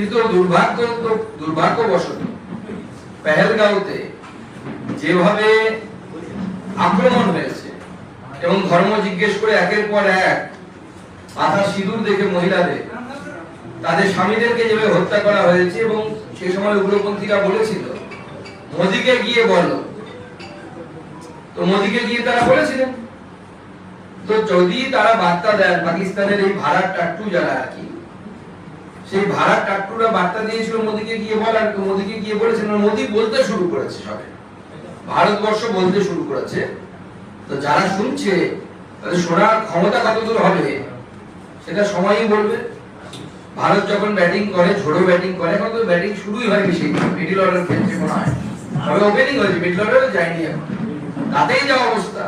কিন্তু দুর্ভাগ্য, দুর্ভাগ্যবশত পেহেলগাঁওতে যেভাবে আক্রমণ হয়েছে এবং ধর্ম জিজ্ঞেস করে একের পর এক মাথা সিঁদুর দেখে মহিলাদের, তাদের স্বামীদেরকে যেভাবে হত্যা করা হয়েছে এবং সেই সময় উগ্রপন্থীরা বলেছিল, মোদিকে গিয়ে বলো। তো মোদিকে গিয়ে তারা বলেছিলেন, তো যদি তারা বার্তা দেন, পাকিস্তানের এই ভাড়ার টাট্টু যারা আর কি সেই ভাড়ার টাট্টুরা বার্তা দিয়েছিল মোদিকে, গিয়ে বলার মোদিকে গিয়ে বলেছেন মোদি বলতে শুরু করেছে সবে। ভারতবর্ষ বলতে শুরু করেছে। তো যারা শুনছে, তাদের শোনার ক্ষমতা কতদূর হবে, সেটা সময়ই বলবে। ভারত যখন ব্যাটিং করে, ঝোড়ো ব্যাটিং করে, এখন তো ব্যাটিং শুরুই হয়নি সেই মিডিল অর্ডার খেলছে মনে হয়। তবে ওপেনিং হয়েছে, মিডল অর্ডারে যায়নি এখন। তাতেই যা অবস্থা।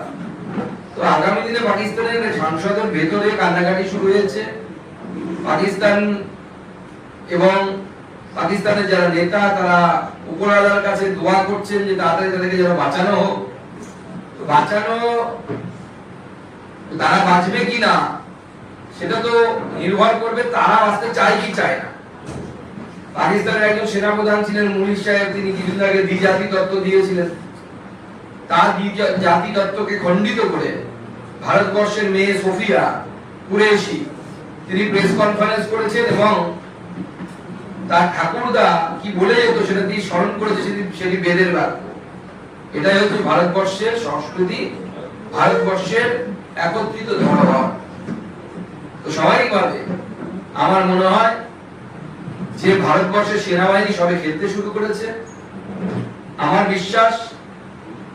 তো আগামী দিনে পাকিস্তানের সংসদের ভেতরে কান্নাকাটি শুরু হয়েছে। পাকিস্তান এবং পাকিস্তানের যারা নেতা, তারা উপরওয়ালার কাছে দোয়া করছেন যে তাড়াতাড়ি তাদেরকে যেন বাঁচানো হোক। বাঁচানো, তারা বাঁচবে কি না, সেটা তো নির্ভর করবে তারা বাঁচতে চায় কি চায় না। পাকিস্তানের একজন সেনাপ্রধান ছিলেন মুনির সাহেব, তিনি কিছুদিন আগে দ্বিজাতি তত্ত্ব দিয়েছিলেন। তার জাতি তত্ত্বকে খণ্ডিত করে ভারতবর্ষের মেয়ে সোফিয়া কুরেশি, তিনি প্রেস কনফারেন্স করেছেন এবং তার ঠাকুরদা কি বলে যেত সেটা তিনি স্মরণ করেছে সেটি বেদের বাক্য। এটাই হচ্ছে ভারতবর্ষের সংস্কৃতি, ভারতবর্ষের একত্রিত ধর্ম তো সবাই পাবে আমার মনে হয় যে ভারতবর্ষের সেনাবাহিনী সবে খেলতে শুরু করেছে। আমার বিশ্বাস,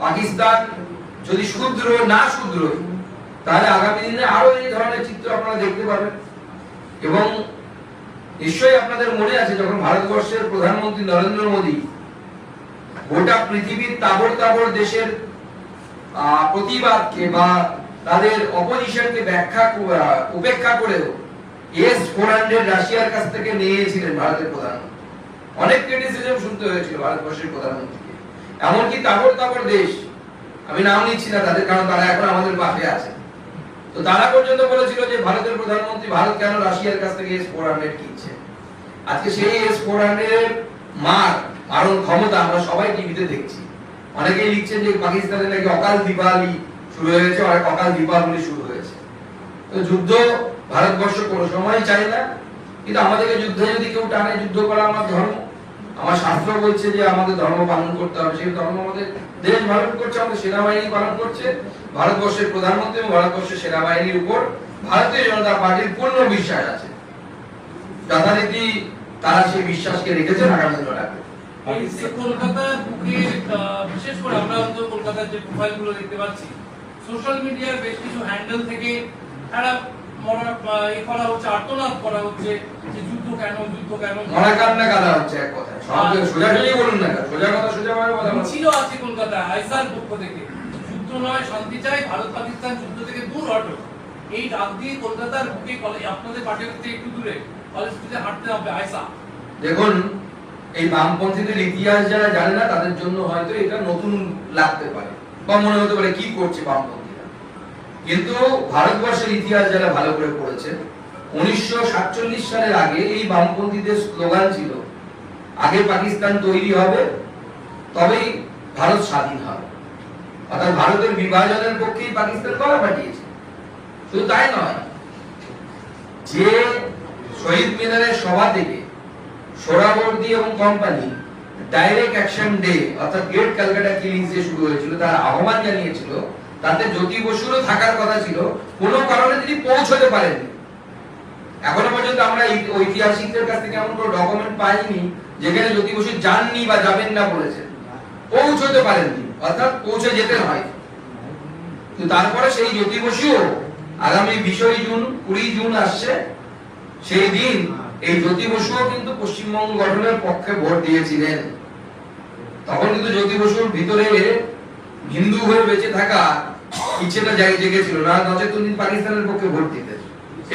পাকিস্তান যদি শুদ্র না শুদ্র তাহলে আগামী দিনে আরও এই ধরনের চিত্র আপনারা দেখতে পাবেন। এবং নিশ্চয়ই আপনাদের মনে আছে, যখন ভারতবর্ষের প্রধানমন্ত্রী নরেন্দ্র মোদী গোটা পৃথিবীর তাবড় তাবড় দেশের প্রতিবাদকে বা তাদের অপোজিশনকে ব্যাখ্যা উপেক্ষা করেও এস ফোর হান্ড্রেড রাশিয়ার কাছ থেকে নিয়েছিলেন ভারতের প্রধানমন্ত্রী। অনেক ক্রিটিসিজম শুনতে হয়েছিল ভারতবর্ষের প্রধানমন্ত্রীকে। এমনকি তাবড় তাবড় দেশ, আমি নাম নিচ্ছি না তাদের, কারণ তারা এখন আমাদের পাশে আছে। তো তারা পর্যন্ত বলেছিল যে ভারতের প্রধানমন্ত্রী ভারত কেন রাশিয়ার কাছ থেকে এস ফোর হান্ড্রেড কিনছে? আজকে সেই এস ফোর হান্ড্রেড মার, মারণ ক্ষমতা আমরা সবাই টিভিতে দেখছি। অনেকেই লিখছেন যে পাকিস্তানে নাকি অকাল দীপাবলি শুরু হয়েছে, অনেক অকাল দীপাবলি শুরু হয়েছে। তো যুদ্ধ ভারতবর্ষ কোনো সময় চায় না। কিন্তু আমাদেরকে যুদ্ধে যদি কেউ টানে, যুদ্ধ করা আমার ধর্ম। আমার শাস্ত্র বলছে যে আমাদের ধর্ম পালন করতে হবে। সেই ধর্ম আমাদের দেশ পালন করছে আমাদের সেনাবাহিনী পালন করছে। ভারতবর্ষের প্রধানমন্ত্রী এবং ভারতবর্ষের সেনাবাহিনীর উপর ভারতীয় জনতা পার্টির পূর্ণ বিশ্বাস আছে। যথারীতি তারা সেই বিশ্বাসকে রেখেছেন আগামী রাখবে কলকাতার বুকে বিশেষ করে আমরা অন্তত কলকাতার যে প্রোফাইলগুলো দেখতে পাচ্ছি সোশ্যাল মিডিয়ার বেশ কিছু হ্যান্ডেল থেকে তারা মরা এ করা হচ্ছে আর্তনাদ করা হচ্ছে যে যুদ্ধ কেন যুদ্ধ কেন? মরা কান্না কাদা হচ্ছে এক কথায় সোজা সোজাই বলুন না সোজা কথা সোজা ভাবে বলা ছিল আছে কলকাতা আইসার পক্ষ থেকে। যুদ্ধ নয় শান্তি চাই ভারত পাকিস্তান যুদ্ধ থেকে দূর হটো। এই ডাক দিয়ে কলকাতার বুকে আপনাদের পার্টির থেকে একটু দূরে কলেজ স্ট্রিটে হাঁটতে হবে আইসা। দেখুন এই বামপন্থীদের ইতিহাস যারা জানে না তাদের জন্য হয়তো এটা নতুন লাগতে পারে। বা মনে হতে পারে কি করছে বামপন্থীরা। কিন্তু ভারতবর্ষের ইতিহাস যারা ভালো করে পড়েছে উনিশশো সাতচল্লিশ সালের আগে এই বামপন্থীদের স্লোগান ছিল আগে পাকিস্তান তৈরি হবে, তবেই ভারত স্বাধীন হবে। অর্থাৎ ভারতের বিভাজনের পক্ষেই পাকিস্তান গলা পাঠিয়েছে। শুধু তাই নয়, যে শহীদ মিনারের সভা থেকে সোহরাবর্দী এবং কোম্পানি ডাইরেক্ট অ্যাকশন ডে অর্থাৎ গ্রেট ক্যালকাটা কিলিংস যে শুরু হয়েছিল, তার আহ্বান জানিয়েছিল, তাতে জ্যোতি বসুরও থাকার কথা ছিল, কোনো কারণে তিনি পৌঁছতে পারেননি। এখনও পর্যন্ত আমরা ঐতিহাসিকদের কাছ থেকে এমন কোনো ডকুমেন্ট পাইনি যেখানে জ্যোতি বসু যাননি বা যাবেন না বলেছেন পৌঁছতে পারেননি, অর্থাৎ পৌঁছে যেতে হয়। কিন্তু তারপরে সেই জ্যোতি বসুও আগামী বিশই জুন, কুড়ি জুন আসছে, সেই দিন এই জ্যোতি বসুও কিন্তু পশ্চিমবঙ্গ গঠনের পক্ষে ভোট দিয়েছিলেন। তখন কিন্তু জ্যোতি বসুর ভিতরে হিন্দু হয়ে বেঁচে থাকা ইচ্ছেটা জাগে জেগেছিল, না নচেত তিনি পাকিস্তানের পক্ষে ভোট দিতেন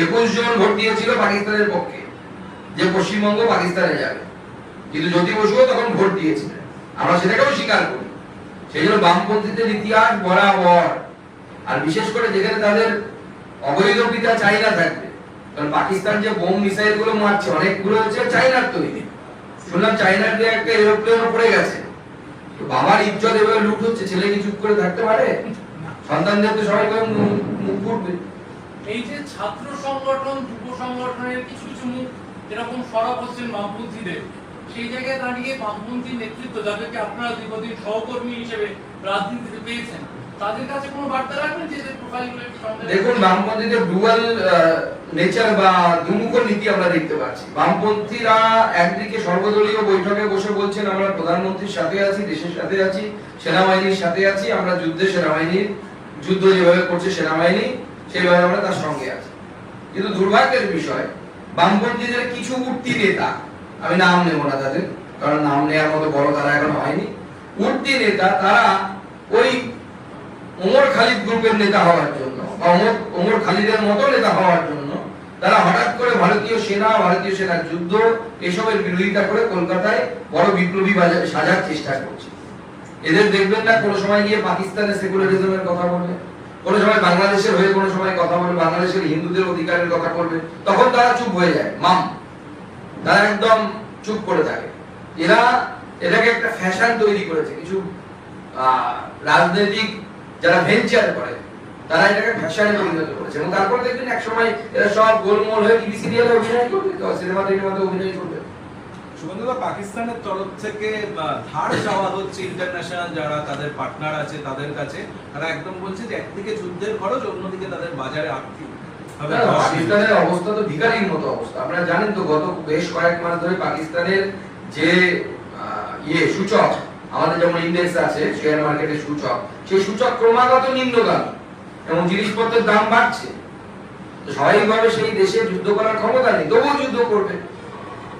একুশ জন ভোট দিয়েছিল পাকিস্তানের পক্ষে, যে পশ্চিমবঙ্গ পাকিস্তানে যাবে। কিন্তু জ্যোতি বসুও তখন ভোট দিয়েছিলেন আমরা সেটাকেও স্বীকার করি। সেই জন্য বামপন্থীদের ইতিহাস বরাবর। আর বিশেষ করে যেখানে তাদের অবৈধ পিতা চাহিদা থাকবে। কারণ পাকিস্তান যে বোম মিসাইলগুলো মারছে, অনেকগুলো হচ্ছে চাইনার তৈরি। শুনলাম চাইনার দিয়ে একটা এরোপ্লেনও পড়ে গেছে। বাবার ইজ্জত এভাবে লুট হচ্ছে, ছেলে কি চুপ করে থাকতে পারে? সন্তানদের তো সবাই মুখ ফুটবে। এই যে ছাত্র সংগঠন, যুব সংগঠনের কিছু কিছু মুখ সরব হচ্ছেন বামপন্থীদের সেই জায়গায় দাঁড়িয়ে বামপন্থী নেতৃত্ব যাদেরকে আপনারা দীর্ঘদিন সহকর্মী হিসেবে রাজনীতিতে পেয়েছেন, তাদের কাছে কোনো বার্তা রাখবেন যে প্রোফাইলগুলো দেখুন, বামপন্থীদের ডুয়াল নেচার বা দুমুখ নীতি আমরা দেখতে পাচ্ছি। বামপন্থীরা একদিকে সর্বদলীয় বৈঠকে বসে বলছেন, আমরা প্রধানমন্ত্রীর সাথে আছি, দেশের সাথে আছি, সেনাবাহিনীর সাথে আছি, আমরা যুদ্ধে সেনাবাহিনীর, যুদ্ধ যেভাবে করছে সেনাবাহিনী, সেইভাবে আমরা তার সঙ্গে আছি। কিন্তু দুর্ভাগ্যের বিষয়, বামপন্থীদের কিছু উঠতি নেতা আমি নাম নেব না তাদের, কারণ নাম নেওয়ার মতো বড় তারা এখন হয়নি। উঠতি নেতা, তারা ওই ওমর খালিদ গ্রুপের নেতা হওয়ার জন্য, বা ওমর ওমর খালিদের মতো নেতা হওয়ার জন্য, তারা হঠাৎ করে ভারতীয় সেনা, ভারতীয় সেনার যুদ্ধ, এসবের বিরোধিতা করে কলকাতায় বড় বিপ্লবী সাজার চেষ্টা করছে। এদের দেখবেন না, কোনো সময় গিয়ে পাকিস্তানের সেকুলারিজমের কথা বলবে, কোনো সময় বাংলাদেশের হয়ে কোনো সময় কথা বলবে, বাংলাদেশের হিন্দুদের অধিকারের কথা বলবে, তখন তারা চুপ হয়ে যায়, মাম। তারা একদম চুপ করে থাকে। এরা এটাকে একটা ফ্যাশন তৈরি করেছে। কিছু রাজনৈতিক যারা ভেঞ্চার করে, তারা এটাকে ফ্যাশনে পরিণত করেছে। এবং তারপর দেখবেন এক সময় এরা সব গোলমোল হয়ে টিভি সিরিয়ালে অভিনয় করবে। সিনেমা টিনেমাতে অভিনয় করবে। সুগন্ধদা পাকিস্তানের তরফ থেকে ধার চাওয়া হচ্ছে ইন্টারন্যাশনাল যারা তাদের পার্টনার আছে, তাদের কাছে, তারা একদম বলছে যে একদিকে যুদ্ধের খরচ অন্যদিকে তাদের বাজারে আর্থিক। পাকিস্তানের অবস্থা তো ভিখারির মতো অবস্থা। আপনারা জানেন তো গত বেশ কয়েক মাস ধরে পাকিস্তানের যে ইয়ে সূচক, আমাদের যেমন ইন্ডেক্স আছে শেয়ার মার্কেটের সূচক, সেই সূচক ক্রমাগত নিম্নগামী, এবং জিনিসপত্রের দাম বাড়ছে। স্বাভাবিকভাবে সেই দেশে যুদ্ধ করার ক্ষমতা নেই, তবুও যুদ্ধ করবে।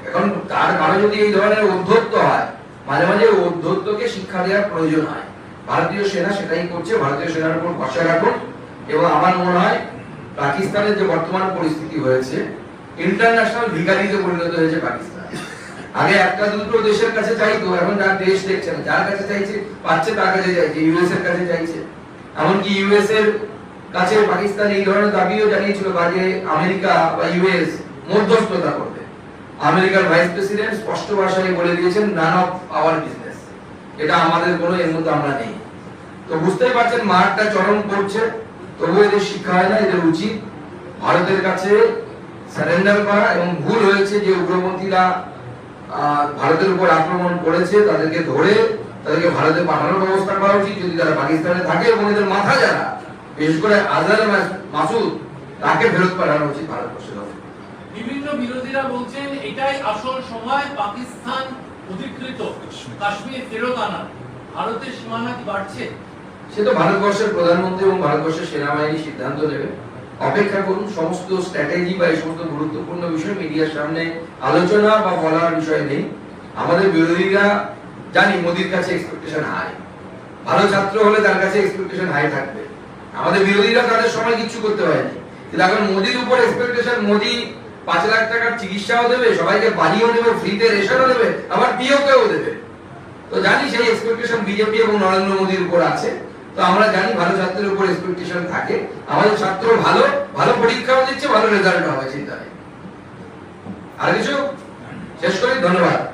এখন তার কারণে যদি এই ধরনের অধ্যত্ত হয়, মাঝে মাঝে অধ্যত্তকে শিক্ষা দেওয়ার প্রয়োজন হয়। ভারতীয় সেনা সেটাই করছে, ভারতীয় সেনার উপর ভরসা রাখুন, এবং আমার মনে হয় পাকিস্তানের যে বর্তমান পরিস্থিতি হয়েছে ইন্টারন্যাশনাল ভিখারিতে পরিণত হয়েছে পাকিস্তান। আগে একটা দুটো দেশের কাছে চাইতো, এখন যার দেশ দেখছে না। যার কাছে চাইছে, পাচ্ছে তার কাছে চাইছে ইউএস এর কাছে চাইছে। এমনকি ইউএস এর কাছে পাকিস্তান এই ধরনের দাবিও জানিয়েছিল বা যে আমেরিকা বা ইউএস মধ্যস্থতা করবে। আমেরিকার ভাইস প্রেসিডেন্ট স্পষ্ট ভাষায় বলে দিয়েছেন নান অফ আওয়ার বিজনেস এটা আমাদের কোনো এর মধ্যে আমরা নেই। তো বুঝতেই পারছেন মারটা চরম করছে। তবু এদের শিক্ষা হয় না, এদের উচিত ভারতের কাছে সারেন্ডার করা এবং ভুল হয়েছে যে উগ্রপন্থীরা ভারতের উপর আক্রমণ করেছে, তাদেরকে ধরে তাদেরকে ভারতে পাঠানোর ব্যবস্থা করা উচিত। যদি তারা পাকিস্তানে থাকে এবং এদের মাথা যারা, বিশেষ করে আজহার মাসুদ, তাকে ফেরত পাঠানো উচিত ভারতবর্ষের বিভিন্ন বিরোধীরা বলছেন, এটাই আসল সময়, পাকিস্তান অধিকৃত, কাশ্মীর ফেরত আনা। ভারতের সীমানা কি বাড়ছে? সে তো ভারতবর্ষের প্রধানমন্ত্রী এবং ভারতবর্ষের সেনাবাহিনী সিদ্ধান্ত নেবে। অপেক্ষা করুন, সমস্ত স্ট্র্যাটেজি বা এই সমস্ত গুরুত্বপূর্ণ বিষয় মিডিয়ার সামনে আলোচনা বা বলার বিষয় নেই। আমাদের বিরোধীরা জানি মোদির কাছে এক্সপেকটেশন হাই ভালো ছাত্র হলে তার কাছে এক্সপেকটেশন হাই থাকবে। আমাদের বিরোধীরা তাদের সময় কিছু করতে পারেনি। কিন্তু এখন মোদির উপর এক্সপেকটেশন মোদি পাঁচ লাখ টাকার চিকিৎসাও দেবে, সবাইকে বাড়িও দেবে ফ্রিতে রেশনও দেবে, আবার পিওকেও দেবে। তো জানি সেই এক্সপেকটেশন বিজেপি এবং নরেন্দ্র মোদীর উপর আছে। তো আমরা জানি ভালো ছাত্রের উপর এক্সপেকটেশন থাকে। আমাদের ছাত্র ভালো ভালো পরীক্ষাও দিচ্ছে, ভালো রেজাল্ট হবে চিন্তা নেই। আর কিছু? শেষ করি, ধন্যবাদ।